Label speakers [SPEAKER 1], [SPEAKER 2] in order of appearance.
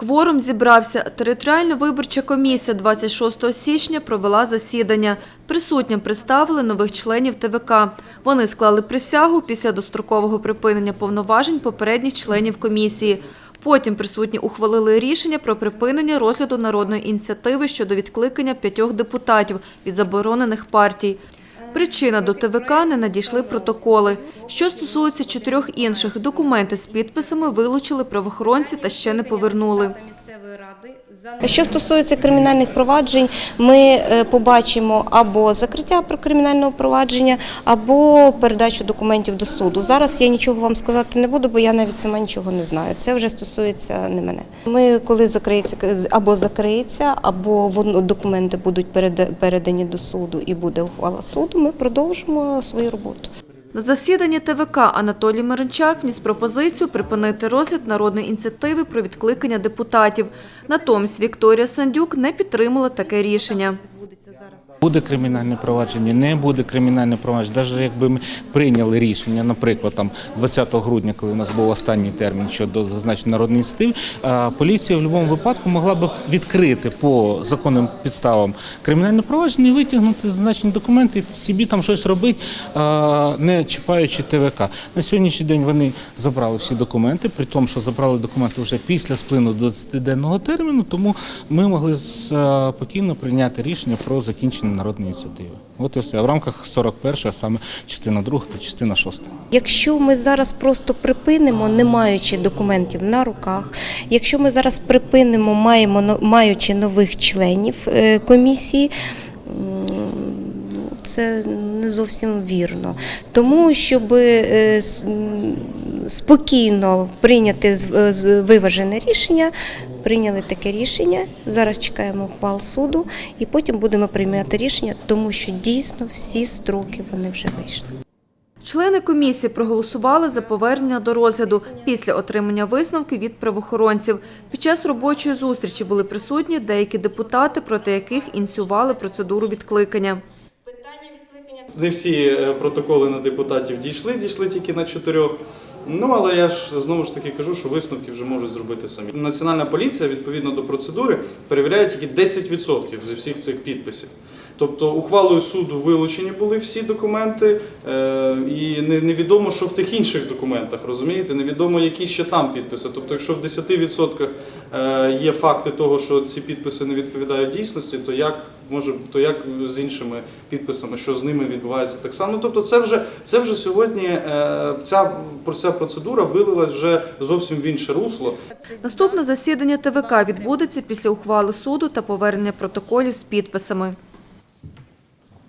[SPEAKER 1] Кворум зібрався. Територіальна виборча комісія 26 січня провела засідання. Присутнім представили нових членів ТВК. Вони склали присягу після дострокового припинення повноважень попередніх членів комісії. Потім присутні ухвалили рішення про припинення розгляду народної ініціативи щодо відкликання п'ятьох депутатів від заборонених партій. Причина до ТВК не надійшли протоколи. Що стосується чотирьох інших, документи з підписами вилучили правоохоронці та ще не повернули.
[SPEAKER 2] Що стосується кримінальних проваджень, ми е, побачимо або закриття кримінального провадження, або передачу документів до суду. Зараз я нічого вам сказати не буду, бо я навіть сама нічого не знаю. Це вже стосується не мене. Ми, коли закриється або закриється, або документи будуть передані до суду і буде ухвала суду, ми продовжимо свою роботу.
[SPEAKER 1] На засіданні ТВК Анатолій Миренчак вніс пропозицію припинити розгляд народної ініціативи про відкликання депутатів. Натомість Вікторія Сандюк не підтримала таке рішення.
[SPEAKER 3] Буде кримінальне провадження, не буде кримінальне провадження. Навіть якби ми прийняли рішення, наприклад, там 20 грудня, коли у нас був останній термін щодо зазначеної народної ініціативи, а, поліція в будь-якому випадку могла б відкрити по законним підставам кримінальне провадження і витягнути зазначені документи, і собі там щось робити, не чіпаючи ТВК. На сьогоднішній день вони забрали всі документи, при тому, що забрали документи вже після сплину 20-денного терміну, тому ми могли спокійно прийняти рішення про закінчення народної ініціативи. От і все. В рамках 41 а саме частина 2 та частина 6.
[SPEAKER 2] Якщо ми зараз просто припинимо, не маючи документів на руках, якщо ми зараз припинимо, маємо маючи нових членів е, комісії. Це не зовсім вірно, тому щоб е, спокійно прийняти е, виважене рішення, прийняли таке рішення. Зараз чекаємо ухвал суду, і потім будемо приймати рішення, тому що дійсно всі строки вони вже вийшли.
[SPEAKER 1] Члени комісії проголосували за повернення до розгляду після отримання висновків від правоохоронців. Під час робочої зустрічі були присутні деякі депутати, проти яких ініціювали процедуру відкликання.
[SPEAKER 4] Не всі е, протоколи на депутатів дійшли, дійшли тільки на чотирьох. Ну але я ж знову ж таки кажу, що висновки вже можуть зробити самі. Національна поліція відповідно до процедури перевіряє тільки 10% зі всіх цих підписів. Тобто ухвалою суду вилучені були всі документи, е, і не- невідомо, що в тих інших документах, розумієте? Невідомо, які ще там підписи. Тобто, якщо в 10% е, є факти того, що ці підписи не відповідають дійсності, то як може, то як з іншими підписами, що з ними відбувається так само? Ну, тобто, це вже це вже сьогодні е, ця ця процедура вилилась вже зовсім в інше русло.
[SPEAKER 1] Наступне засідання ТВК відбудеться після ухвали суду та повернення протоколів з підписами.